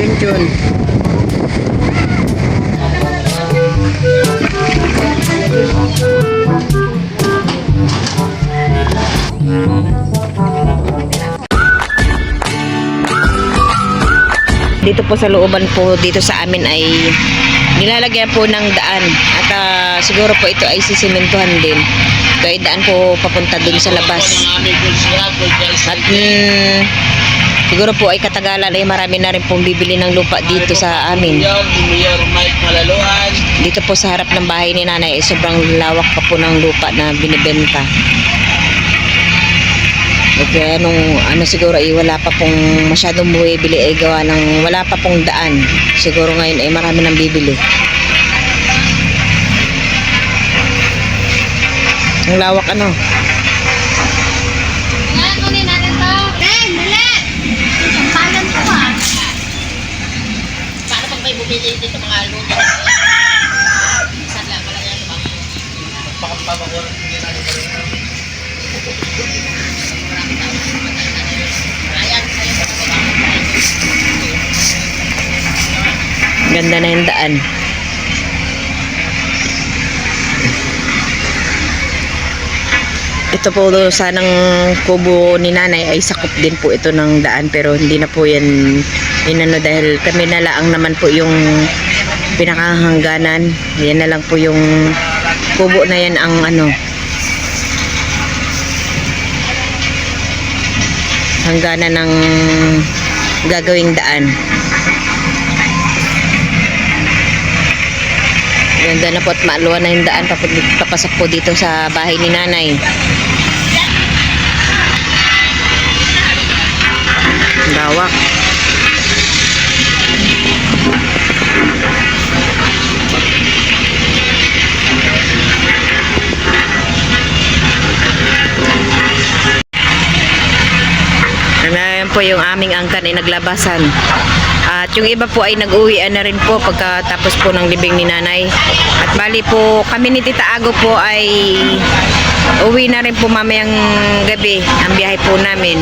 Junjun. Dito po sa looban po dito sa amin ay nilalagyan po ng daan at ah, siguro po ito ay sisimentohan din. Ito ay daan po papunta dun sa labas. At mm, siguro po ay katagalan ay marami na rin pong bibili ng lupa dito sa amin. Dito po sa harap ng bahay ni nanay ay sobrang lawak pa po ng lupa na binibenta. At kaya nung ano siguro ay wala pa pong masyadong bumibili ay gawa ng wala pa pong daan. Siguro ngayon ay marami nang bibili. Ang lawak ano. Ngayon kunin natin to. Ben, dali! Sampalan ko ah. Paano pag may bumili dito mga luto? Saan lang pala yan ba? Ayan, sa'yo sa Ganda na yung daan. Ito po sanang kubo ni nanay ay sakop din po ito ng daan pero hindi na po yan inano dahil kami na lang naman po yung pinakahangganan. Yan na lang po yung kubo na yan ang ano hangganan ng gagawing daan. Ganda na po at maaluwa na yung daan papasok po dito sa bahay ni nanay. Lawak. Ngayon po yung aming angkan ay naglabasan. At yung iba po ay nag-uwian na rin po pagkatapos po ng libing ni nanay. At bali po kami ni Tita Ago po ay uwi na rin po mamayang gabi ang biyahe po namin.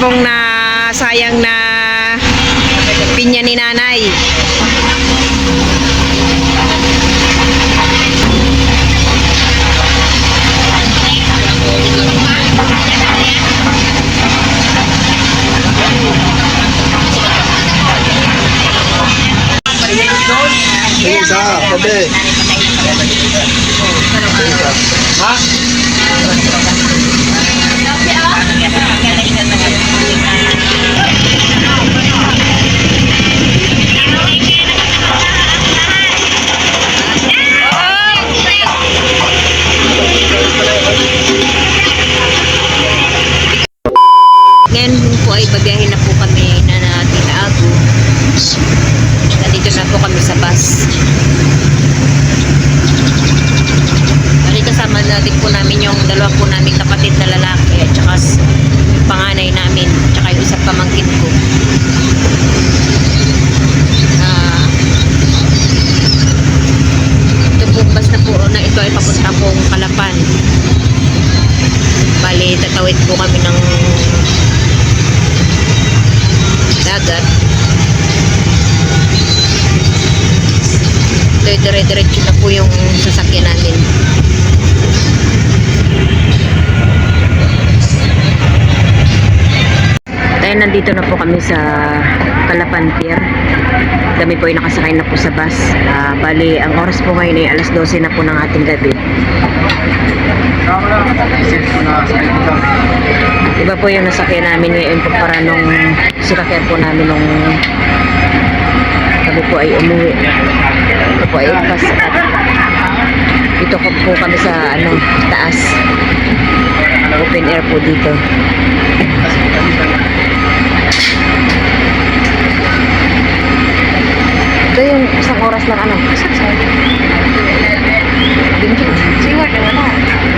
Ang dami pong nasayang na pinya ni nanay. Isa. Ha? Namin yung dalawa po naming kapatid na lalaki at saka panganay namin at saka yung isang pamangkin ko. Ah, ito po bus po na ito ay papunta pong Kalapan. Bali, tatawid po kami ng dagat. Ito, dire-diretso na po yung sasakyan namin. Dahil nandito na po kami sa Calapan Pier. Kami po ay nakasakay na po sa bus. Ah, bali, ang oras po ngayon ay alas 12 na po ng ating gabi. Iba po yung nasakyan namin ngayon pagpara nung sinakyan po namin nung kami po ay umuwi. Ito po ay pas dito po kami sa ano taas. Open air po dito. Ito yung isang oras lang ano. Siguro na wala.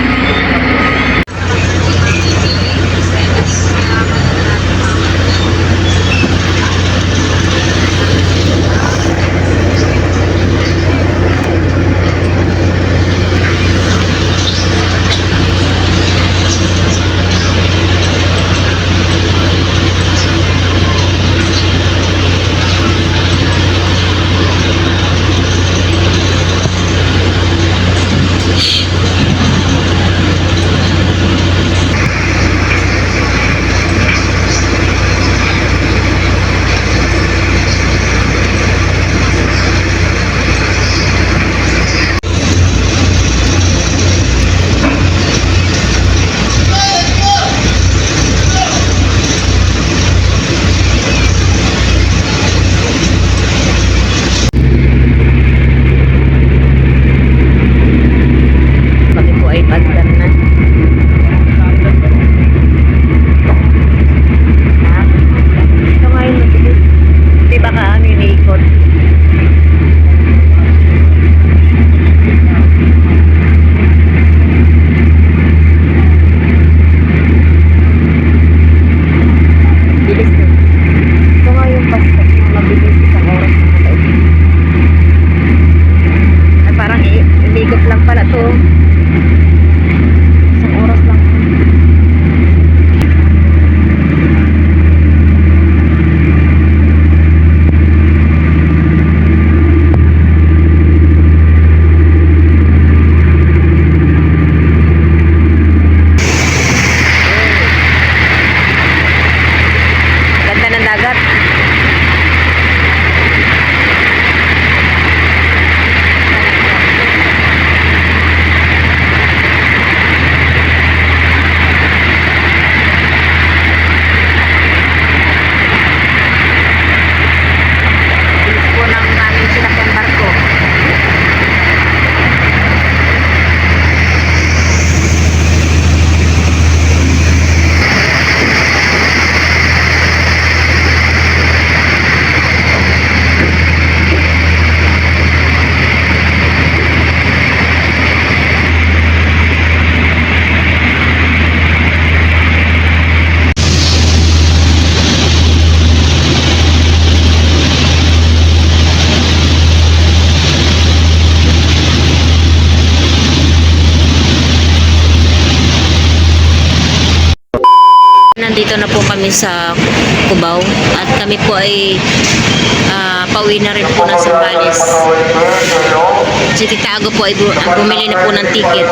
Sa Cubao at kami po ay ah, pauwi na rin po ng Sambales. Si Tita Ago po ay bu- bumili na po ng ticket.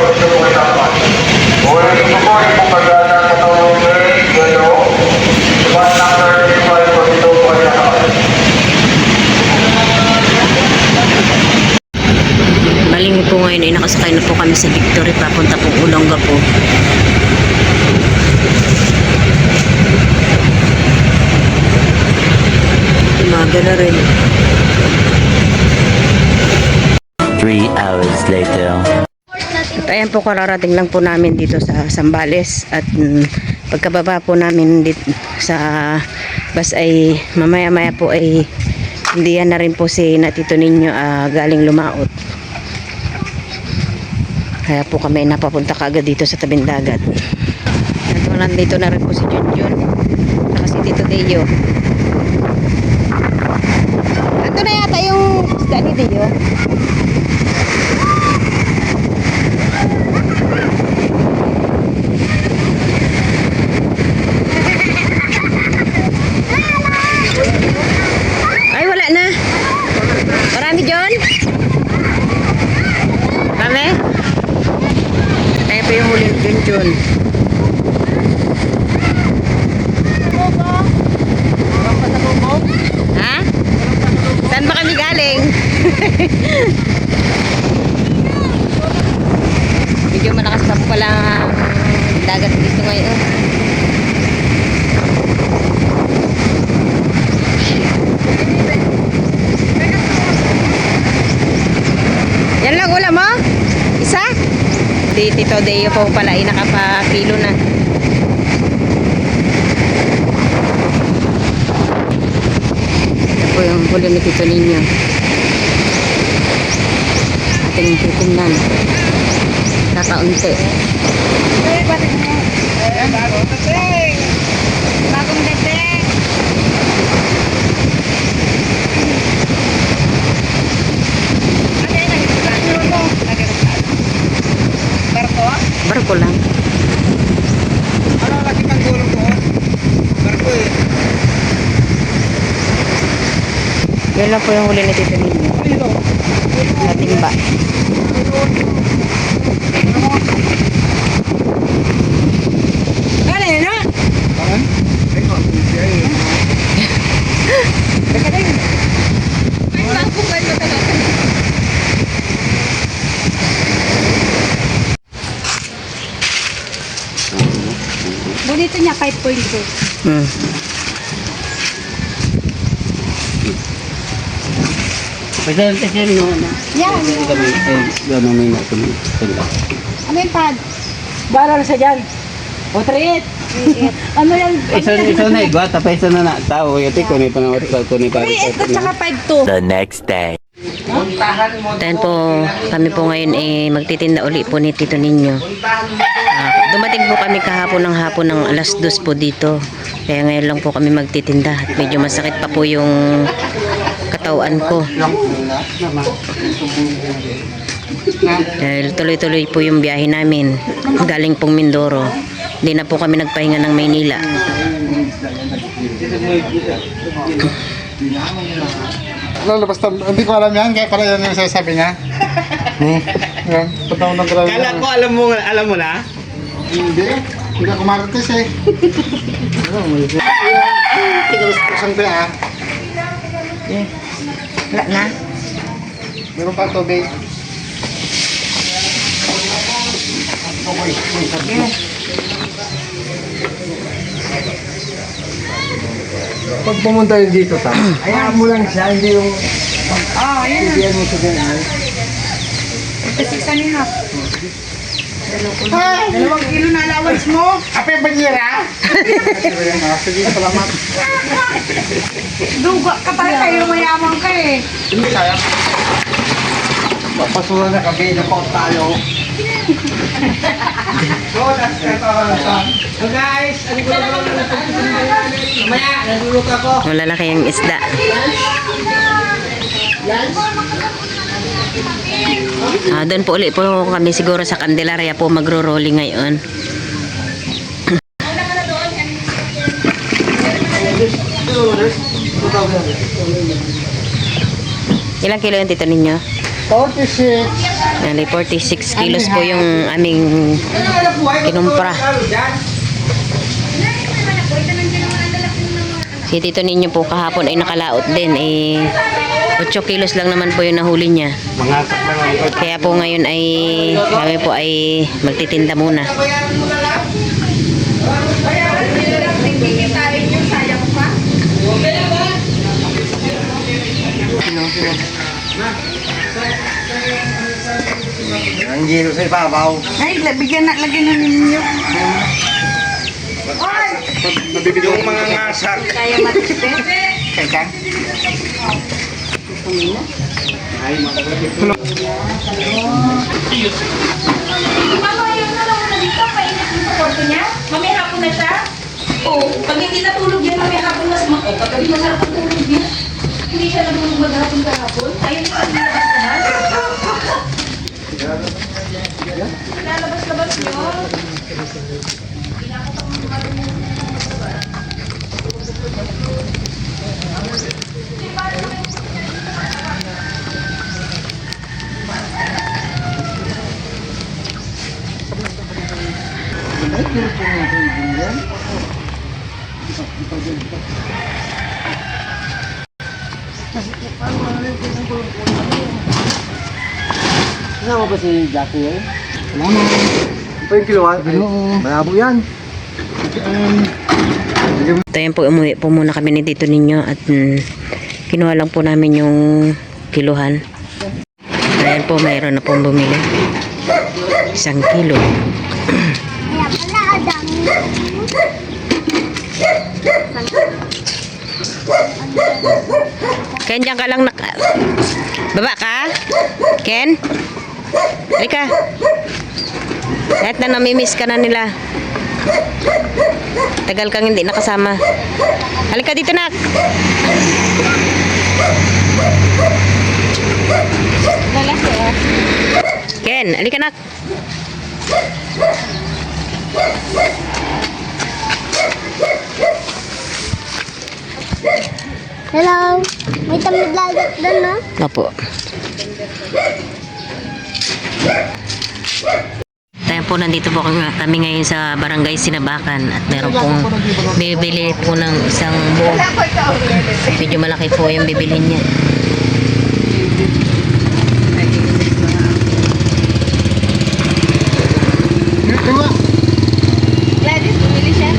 Malingi po ngayon ay nakasakay na po kami sa Victory papunta po Ulongga po. Umaga na rin. Three hours later. At ayan po kararating lang po namin dito sa Sambales at mm, pagkababa po namin dito sa bus ay mamaya maya po ay hindi yan na rin po si natito ninyo ah, galing lumaot. Kaya po kami napapunta kaagad dito sa tabing dagat. At nandito na rin po si Junjun. Saka si Tito Deo. Ito na yata yung isda ni Deo. Ay, wala na. Marami, John? Marami? Kaya pa yung huli John, John. Ha? Saan ba kami galing? Medyo malakas pa pala ang dagat dito ngayon. Yan lang ulam mo? Isa? Di Tito Deo po pala ay nakapakilo na. Ito po yung huli ni Tito Ninyo. Ating titingnan. Kakaunti. Bagong dating. Barko? Barko lang. Ano laki kang gulong doon? Barko eh. Yan lang po yung huli na? Saan? Ay, no, siya Bonito niya 5.2. Hmm. Pwede kasi no, no. Yan. Kami, eh, gano'n may na kami. Ano yung pad? Baral sa dyan. O, treat. ano yan? Isa isa na igwa, tapos isa na na tao. Yati ko ni panawat ko ni pare. 3.8 at saka 5.2. The next day. Dahil po kami po ngayon eh magtitinda uli po ni Tito Ninyo. Ah, dumating po kami kahapon ng hapon ng alas dos po dito. Kaya ngayon lang po kami magtitinda. At medyo masakit pa po yung katawan ko. Dahil tuloy-tuloy po yung biyahe namin. Galing pong Mindoro. Hindi na po kami nagpahinga ng Maynila. Lalo, basta hindi ko alam yan, kaya pala yan yung sinasabi niya. Hmm. Yan, mo ng grabe. Kala ko alam mo, alam mo na. Hindi, hindi ako marites eh. Ano mo yun? Tigalas ko siyang tiyan. Wala na. Meron pa tubig. Pag pumunta yun dito, ta, hayaan mo lang siya, hindi yung... Ah, ayun. Hindi mo siya Dalawang kilo na allowance mo. Ape, banyera! Sige, salamat. Duga ka pala kayo, mayaman ka eh. Hindi kaya. Papasura na kami, napaut tayo. So guys, ano ko lang Mamaya, nagulog ako. Wala na kayang isda. Ah, doon po ulit po kami siguro sa Candelaria po magro-rolling ngayon. Ilang kilo yung tito ninyo? 46. Nali, 46 kilos po yung aming kinumpra. Si tito ninyo po kahapon ay nakalaot din. Eh, 8 kilos lang naman po yung nahuli niya. Kaya po ngayon ay kami po ay magtitinda muna. Ang gino sa ibabaw. Ay, bigyan na, lagyan na ninyo. Yung mga ngasak. Kaya matipid. Teka. Mama, yun na lang na dito. Painit yung kwarto niya. Mamaya hapon na siya. Oo. Pag hindi natulog yan, mamaya hapon mas ma... O, pag masarap ang tulog niya. Hindi siya natulog maghapon kahapon. Ayun yung ang labas-labas. Lalabas-labas niyo. Kasama ba si Jackie ngayon? Wala Pa yung kiluhan? Malabo yan. Tayo po umuwi po muna kami ni Tito ninyo at mm, kinuha lang po namin yung kiluhan. Ayan po, mayroon na pong bumili. Isang kilo. Ken, dyan ka lang nak... Baba ka? Ken? Halika. Kahit na namimiss ka na nila. Tagal kang hindi nakasama. Halika dito, nak. Ken, halika, nak. Hello. May tamid lagat doon, no? Opo. Tayo po, nandito po kami ngayon sa barangay Sinabakan at meron pong bibili po ng isang buong. Medyo malaki po yung bibilhin niya. Gladys, bumili siya.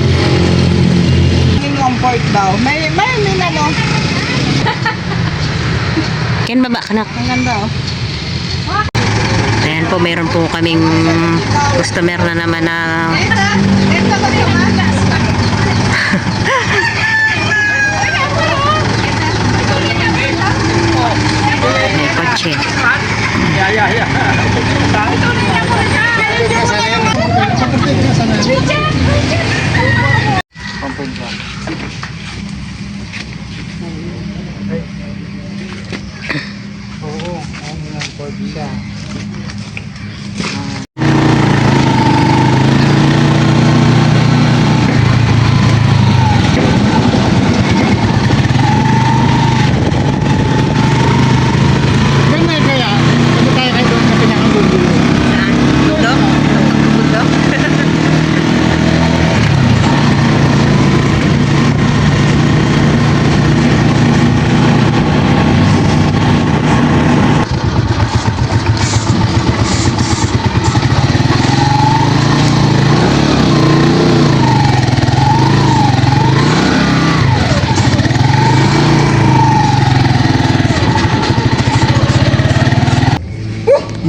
Yung comfort daw. May, may, may ano. Ken, baba ka, nak. Ang ganda, oh. Ayan po, meron po kaming customer na naman na may kotse. Oo, ano lang po siya.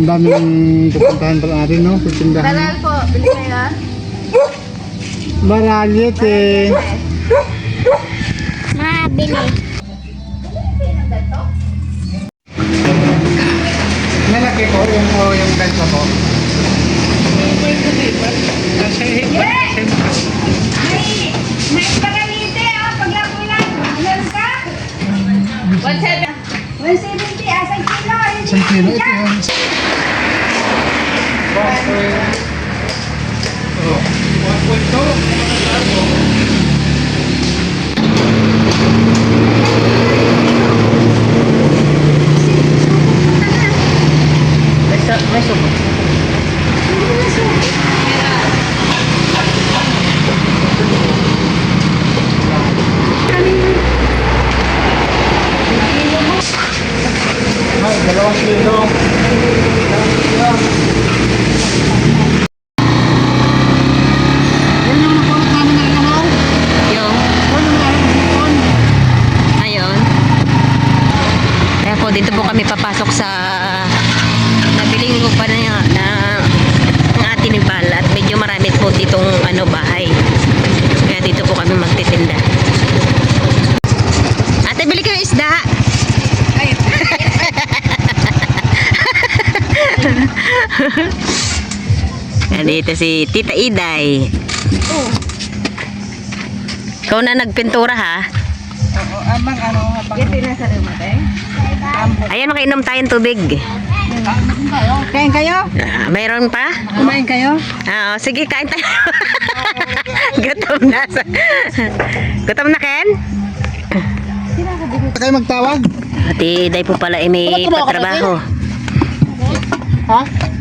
Ang daming pupuntahan pala natin, no? Pupuntahan. Dalal po, bili kayo. Baralit eh. Mabili. Malaki ko yung, o yung ganito po. May, may Ayun, Isang kilo ito yung... Ay, dalawang kilo. Yung, ayun. Kaya po, dito po kami papasok sa nabiling lupa na, na ng ating bal at medyo marami po ditong ano bahay. Kaya dito po kami magtitinda. Ate, bili kayo isda. Yan dito si Tita Iday. Ikaw na nagpintura ha. Oo, amang ano, habang... Ito na sa lumate. Ayan, makainom tayong tubig. Kain kayo? Ah, mayroon pa? Kumain kayo? Ah, oh, sige, kain tayo. Gutom na. Gutom na, Ken? Huwag kayo magtawag. Ati, day po pala eh, may patrabaho. Ha?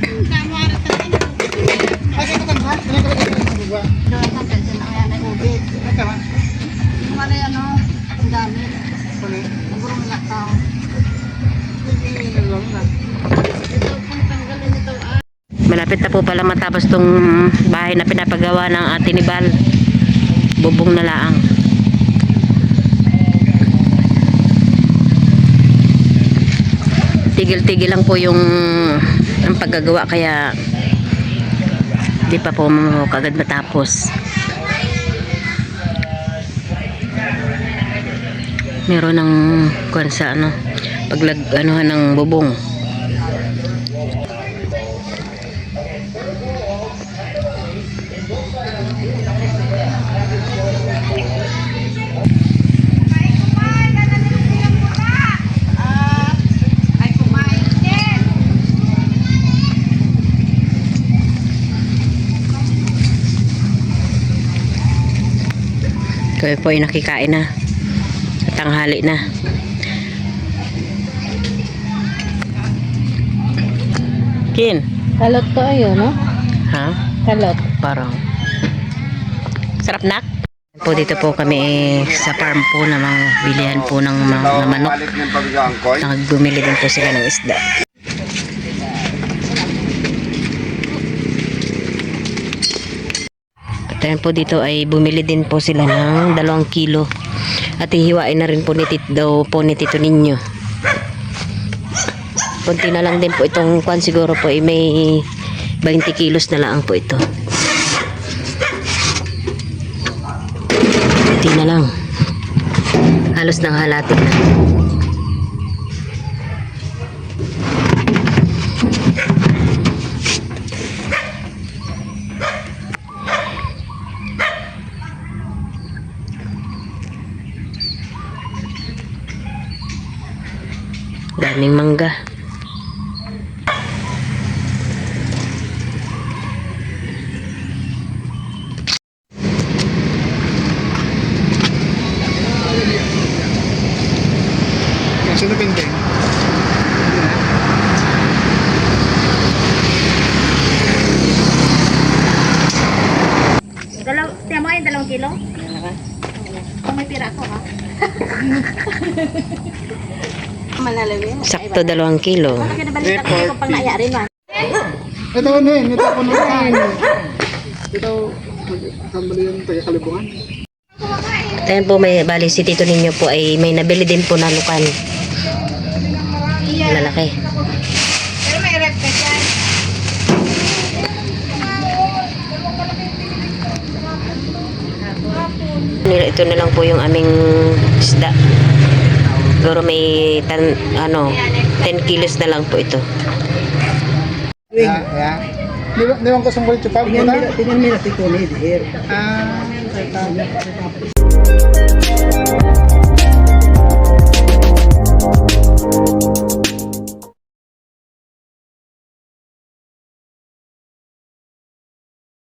Malapit na po pala matapos tong bahay na pinapagawa ng ate ni Bal. Bubong na laang. Tigil-tigil lang po yung ang paggagawa kaya di pa po kagad matapos. Meron ng kuwan sa ano paglag anuhan ng bubong. Kaya po ay nakikain na. Tanghali na. Kin, Kalot to ayo, no? ha? Kalot. Parang sarap nak. Po dito po kami sa farm po na mga bilihan po ng mga manok. Nagbumili din po sila ng isda. At po dito ay bumili din po sila ng dalawang kilo. At hihiwain na rin po ni Tito, po ni Tito Ninyo. Kunti na lang din po itong kwan siguro po ay may 20 kilos na lang po ito. Kunti na lang. Halos nang halatin na. Daming mangga. ito dalawang kilo. Ah. Ito ano yun, eh, ito ako na eh. Ito, kambali yung taga-kalibungan. Ayan po, may, bali si tito ninyo po ay may nabili din po na lukan. Malaki. Pero may rep ka dyan. Ito na lang po yung aming isda. Siguro may tan, ano, 10 kilos na lang po ito. Yeah, yeah. Ba ko sunggulit yung pag Tingnan nila, tingnan nila si Tony. Ah,